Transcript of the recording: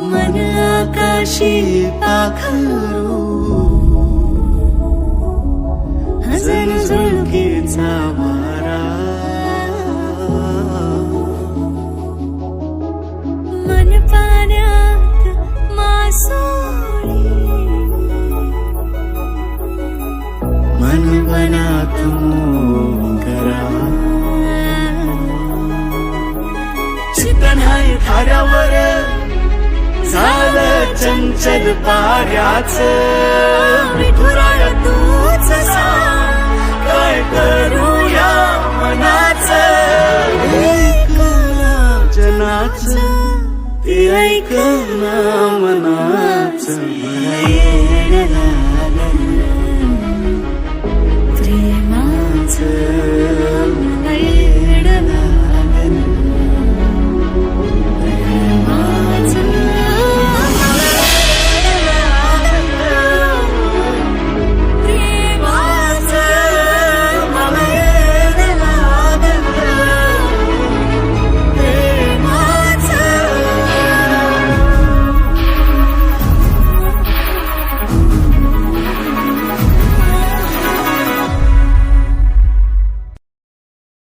मन आकाशी पाखरू. हसन झुळकेचा वारा. मन पाण्यात मासोळी. मन वनात मोगरा चितनाय थाऱ्यावर झालं चंचल पाऱ्याच. विठुराय तूच काय करूया मनाच? जनाच ते ऐकला मनाच